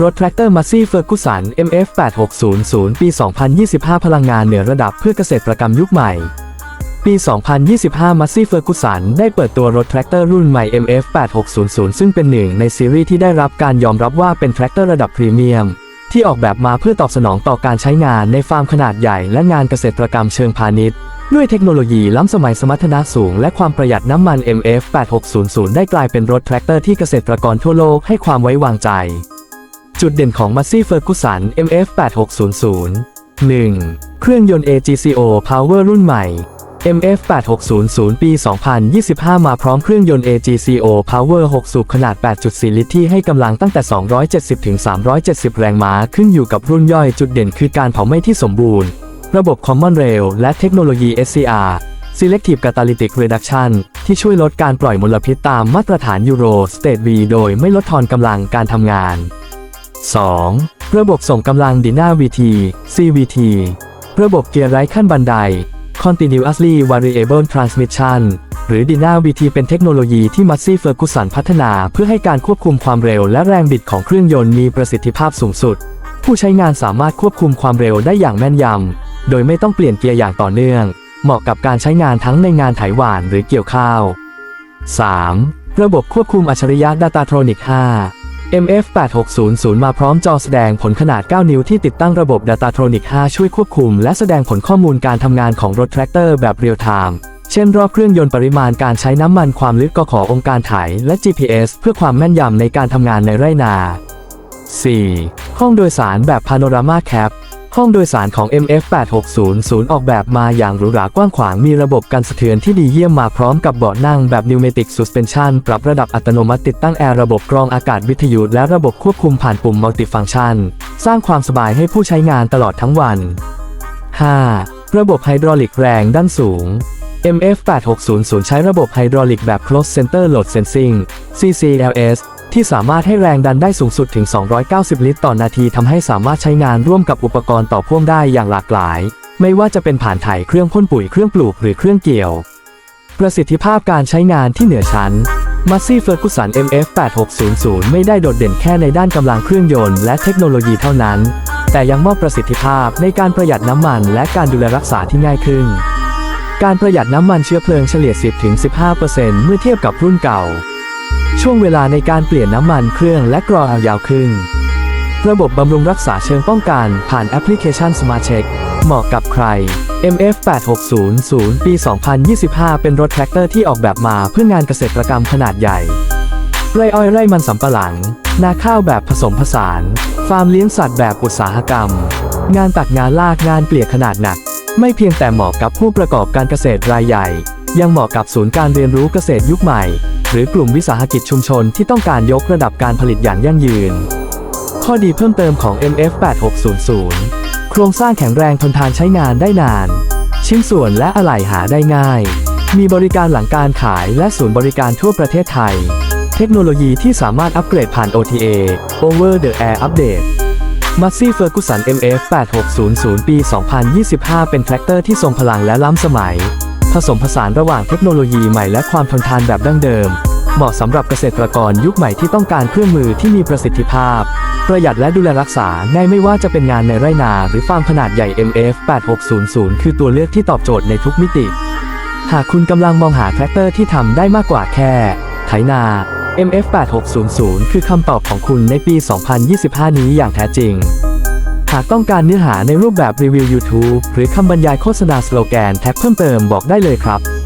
รถแทรกเตอร์มัสซี่เฟอร์กุสัน MF8600 ปี 2025 พลังงานเหนือระดับเพื่อเกษตรกรรมยุคใหม่ ปี 2025มัสซี่เฟอร์กุสันได้เปิดตัวรถแทรกเตอร์รุ่นใหม่ MF8600 ซึ่งเป็นหนึ่งในซีรีส์ที่ได้รับการยอมรับว่าเป็นแทรกเตอร์ระดับพรีเมียม ที่ออกแบบมาเพื่อตอบสนองต่อการใช้งานในฟาร์มขนาดใหญ่และงานเกษตรกรรมเชิงพาณิชย์ด้วยเทคโนโลยีล้ำสมัยสมรรถนะสูงและความประหยัดน้ำมัน MF8600 ได้กลายเป็นรถแทรกเตอร์ที่เกษตรกรทั่วโลกให้ความไว้วางใจ จุดเด่นของ Massey Ferguson MF8600 1. เครื่องยนต์ AGCO Power รุ่นใหม่ MF8600 ปี 2025 มาพร้อมเครื่องยนต์ AGCO Power 6 สูบขนาด 8.4 ลิตรที่ให้กำลังตั้งแต่ 270 ถึง 370 แรงม้าขึ้นอยู่กับรุ่นย่อยจุดเด่นคือการเผาไหม้ที่สมบูรณ์ ระบบ Common Rail และเทคโนโลยี SCR Selective Catalytic Reduction ที่ช่วยลดการปล่อยมลพิษตามมาตรฐานยูโร State V โดยไม่ลดทอนกำลังการทำงาน 2. ระบบส่งกำลังดินา VT CVT ระบบเกียร์ไร้ขั้นบันได Continuously Variable Transmission หรือ DINA VT เป็นเทคโนโลยีที่ Massey Ferguson พัฒนา เพื่อให้การควบคุมความเร็วและแรงบิดของเครื่องยนต์มีประสิทธิภาพสูงสุด ผู้ใช้งานสามารถควบคุมความเร็วได้อย่างแม่นยำ โดยไม่ต้องเปลี่ยนเกียร์อย่างต่อเนื่อง เหมาะกับการใช้งานทั้งในงานไถหว่านหรือเกี่ยวข้าว 3. ระบบควบคุมอัจฉริยะ Datatronic 5 MF8600 มาพร้อมจอแสดงผลขนาด 9 นิ้วที่ติดตั้งระบบ Datatronic 5 ช่วยควบคุม และแสดงผลข้อมูลการทำงานของรถแทรกเตอร์แบบเรียลไทม์ เช่นรอบเครื่องยนต์ปริมาณการใช้น้ำมันความลึกกขอองค์การถ่ายและ GPS เพื่อความแม่นยำในการทำงานในไร่นา 4. ห้องโดยสารแบบพาโนรามาแคป ห้องโดยสารของ MF8600 ออกแบบมาอย่างหรูหรากว้างขวางมีระบบกันสะเทือนที่ดีเยี่ยมมาพร้อมกับเบาะนั่งแบบ Pneumatic Suspension ปรับระดับอัตโนมัติติดตั้งแอร์ระบบกรองอากาศวิทยุและระบบควบคุมผ่านปุ่ม Multifunction สร้างความสบายให้ผู้ใช้งานตลอดทั้งวัน 5. ระบบไฮดรอลิกแรงด้านสูง MF8600 ใช้ระบบไฮดรอลิกแบบ Closed Center Load Sensing CCLS ที่สามารถให้แรงดันได้สูงสุดถึง 290 ลิตรต่อนาทีทำให้สามารถใช้งานร่วมกับอุปกรณ์ต่อพ่วงได้อย่างหลากหลาย ไม่ว่าจะเป็นผ่านถ่ายเครื่องพ่นปุ๋ยเครื่องปลูกหรือเครื่องเกี่ยว ประสิทธิภาพการใช้งานที่เหนือชั้น Massey Ferguson MF8600 ไม่ได้โดดเด่นแค่ในด้านกำลังเครื่องยนต์และเทคโนโลยีเท่านั้น แต่ยังมอบประสิทธิภาพในการประหยัดน้ำมันและการดูแลรักษาที่ง่ายขึ้น การประหยัดน้ำมันเชื้อเพลิงเฉลี่ย 10-15%เมื่อเทียบกับรุ่นเก่า ช่วงเวลาในการเปลี่ยนน้ำมันเครื่องและกรอยาวขึ้น ระบบบำรุงรักษาเชิงป้องกันผ่านแอปพลิเคชัน Smart Check เหมาะกับใคร MF8600 ปี 2025 เป็นรถแทรกเตอร์ที่ออกแบบมาเพื่องานเกษตรกรรมขนาดใหญ่ ไร่อ้อยไร่มันสำปะหลัง นาข้าวแบบผสมผสาน ฟาร์มเลี้ยงสัตว์แบบอุตสาหกรรม งานตัดงานลากงานเกลี่ยนขนาดหนัก ไม่เพียงแต่เหมาะกับผู้ประกอบการเกษตรรายใหญ่ ยังเหมาะกับศูนย์การเรียนรู้เกษตรยุคใหม่ หรือกลุ่มวิสาหกิจชุมชนที่ต้องการยกระดับการผลิตอย่างยั่งยืน ข้อดีเพิ่มเติมของ MF8600 โครงสร้างแข็งแรงทนทานใช้งานได้นาน ชิ้นส่วนและอะไหล่หาได้ง่าย มีบริการหลังการขายและศูนย์บริการทั่วประเทศไทย เทคโนโลยีที่สามารถอัปเกรดผ่าน OTA Over the Air Update Massey Ferguson MF8600 ปี 2025 เป็นแทรกเตอร์ที่ทรงพลังและล้ำสมัย ผสมผสานระหว่างเทคโนโลยีใหม่และความทนทานแบบดั้งเดิม เหมาะสำหรับเกษตรกรยุคใหม่ที่ต้องการเครื่องมือที่มีประสิทธิภาพ ประหยัดและดูแลรักษาง่ายไม่ว่าจะเป็นงานในไร่นาหรือฟาร์มขนาดใหญ่ MF8600 คือตัวเลือกที่ตอบโจทย์ในทุกมิติ หากคุณกำลังมองหาแทรกเตอร์ที่ทำได้มากกว่าแค่ไถนา MF8600 คือคำตอบของคุณในปี 2025 นี้อย่างแท้จริง หากต้องการเนื้อหาในรูปแบบรีวิว YouTube หรือคำบรรยายโฆษณาสโลแกนแท็กเพิ่มเติมบอกได้เลยครับ